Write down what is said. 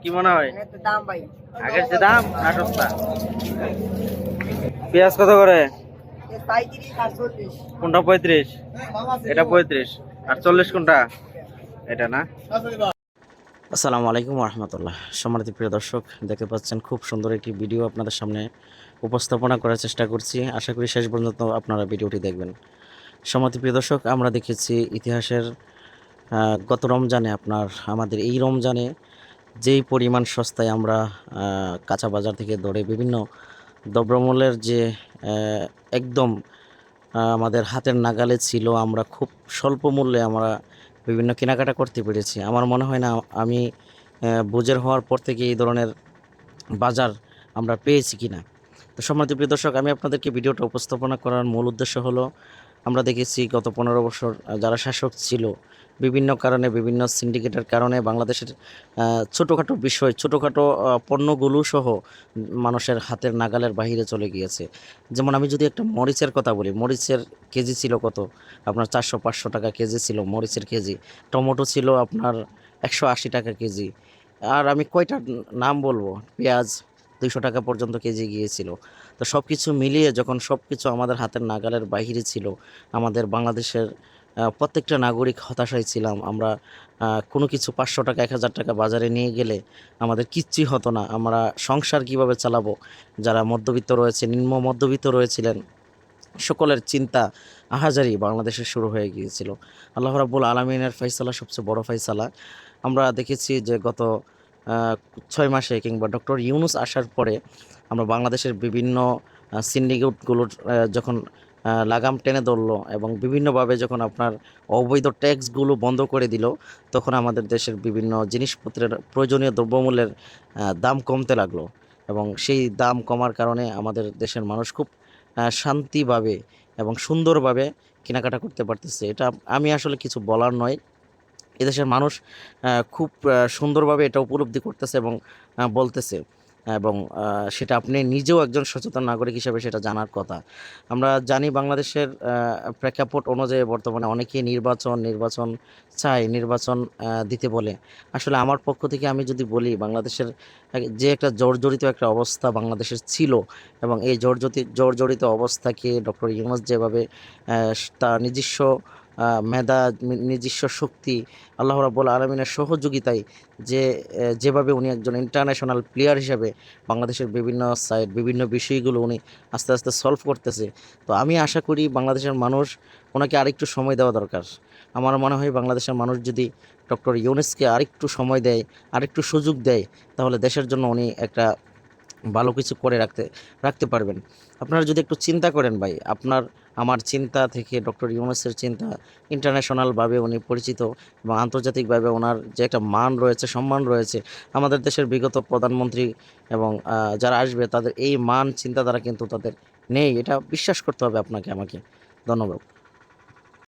কি মনে হয়? দাম আগের যে দাম না সস্তা? পেঁয়াজ কত করে? কোনটা পঁয়ত্রিশ? এটা পঁয়ত্রিশ। আর চল্লিশ কোনটা? এটা না? আসসালামু আলাইকুম রহমতুল্লাহ সম্মানিত প্রিয় দর্শক দেখতে পাচ্ছেন খুব সুন্দর একটি ভিডিও আপনাদের সামনে উপস্থাপনা করার চেষ্টা করছি। আশা করি শেষ পর্যন্ত আপনারা ভিডিওটি দেখবেন। সম্মানিত প্রিয় দর্শক আমরা দেখেছি ইতিহাসের আহ, গত রমজানে আপনার আমাদের এই রমজানে যেই পরিমাণ সস্তায় আমরা কাঁচা বাজার থেকে ধরে বিভিন্ন দ্রব্যমূল্যের যে একদম আমাদের হাতের নাগালে ছিল, আমরা খুব স্বল্প মূল্যে আমরা বিভিন্ন কেনাকাটা করতে পেরেছি। আমার মনে হয় না, আমি বুঝের হওয়ার পর থেকে এই ধরনের বাজার আমরা পেয়েছি কিনা। তো সম্মানিত প্রিয় দর্শক, আমি আপনাদেরকে ভিডিওটা উপস্থাপনা করার মূল উদ্দেশ্য হলো আমরা দেখেছি গত পনেরো বছর যারা শাসক ছিল, বিভিন্ন কারণে, বিভিন্ন সিন্ডিকেটের কারণে বাংলাদেশের ছোটোখাটো বিষয়, ছোটোখাটো পণ্যগুলো সহ মানুষের হাতের নাগালের বাহিরে চলে গিয়েছে। যেমন আমি যদি একটা মরিচের কথা বলি, মরিচের কেজি ছিল কত? আপনার চারশো, পাঁচশো টাকা কেজি ছিল মরিচের কেজি। টমেটো ছিল আপনার একশো আশি টাকা কেজি। আর আমি কয়টা নাম বলব? পেঁয়াজ দুইশো টাকা পর্যন্ত কেজি গিয়েছিল। তো সব কিছু মিলিয়ে যখন সব কিছু আমাদের হাতের নাগালের বাহিরে ছিল, আমাদের বাংলাদেশের প্রত্যেকটা নাগরিক হতাশায় ছিলাম। আমরা কোনো কিছু পাঁচশো টাকা, এক হাজার টাকা বাজারে নিয়ে গেলে আমাদের কিচ্ছুই হতো না। আমরা সংসার কীভাবে চালাবো? যারা মধ্যবিত্ত রয়েছে, নিম্ন মধ্যবিত্ত রয়েছিলেন, সকলের চিন্তা আহাজারি বাংলাদেশে শুরু হয়ে গিয়েছিল। আল্লাহ রাবুল আলমিনের ফয়সালা সবচেয়ে বড় ফয়সালা। আমরা দেখেছি যে গত ছয় মাসে কিংবা ডক্টর ইউনুস আসার পরে আমরা বাংলাদেশের বিভিন্ন সিন্ডিকেটগুলোর যখন লাগাম টেনে ধরলো এবং বিভিন্নভাবে যখন আপনার অবৈধ ট্যাক্সগুলো বন্ধ করে দিল, তখন আমাদের দেশের বিভিন্ন জিনিসপত্রের প্রয়োজনীয় দ্রব্যমূল্যের দাম কমতে লাগল। এবং সেই দাম কমার কারণে আমাদের দেশের মানুষ খুব শান্তিভাবে এবং সুন্দরভাবে কেনাকাটা করতে পারতেছে। এটা আমি আসলে কিছু বলার নয়। এদেশের মানুষ খুব সুন্দরভাবে এটা উপলব্ধি করতেছে এবং বলতেছে। এবং সেটা আপনি নিজেও একজন সচেতন নাগরিক হিসেবে সেটা জানার কথা। আমরা জানি বাংলাদেশের প্রেক্ষাপট অনুযায়ী বর্তমানে অনেকেই নির্বাচন নির্বাচন চায়, নির্বাচন দিতে বলে। আসলে আমার পক্ষ থেকে আমি যদি বলি, বাংলাদেশের, যে একটা জর্জরিত একটা অবস্থা বাংলাদেশের ছিল এবং এই জর্জরিত জর্জরিত অবস্থাকে ডক্টর ইউনুস যেভাবে তার নিজস্ব মেধা নিজস্ব শক্তি, আল্লাহ রাব্বুল আলমিনের সহযোগিতায় যে যেভাবে উনি একজন ইন্টারন্যাশনাল প্লেয়ার হিসাবে বাংলাদেশের বিভিন্ন সাইড বিভিন্ন বিষয়গুলো উনি আস্তে আস্তে সলভ করতেছে। তো আমি আশা করি বাংলাদেশের মানুষ ওনাকে আরেকটু সময় দেওয়া দরকার। আমার মনে হয় বাংলাদেশের মানুষ যদি ডক্টর ইউনেসকে আরেকটু সময় দেয়, আরেকটু সুযোগ দেয়, তাহলে দেশের জন্য উনি একটা ভালো কিছু করে রাখতে রাখতে পারবেন। আপনারা যদি একটু চিন্তা করেন ভাই, আপনার, আমার চিন্তা থেকে ডক্টর ইউনুসের চিন্তা ইন্টারন্যাশনালভাবে উনি পরিচিত এবং আন্তর্জাতিকভাবে ওনার যে একটা মান রয়েছে, সম্মান রয়েছে, আমাদের দেশের বিগত প্রধানমন্ত্রী এবং যারা আসবে তাদের এই মান, চিন্তাধারা কিন্তু তাদের নেই। এটা বিশ্বাস করতে হবে আপনাকে, আমাকে। ধন্যবাদ।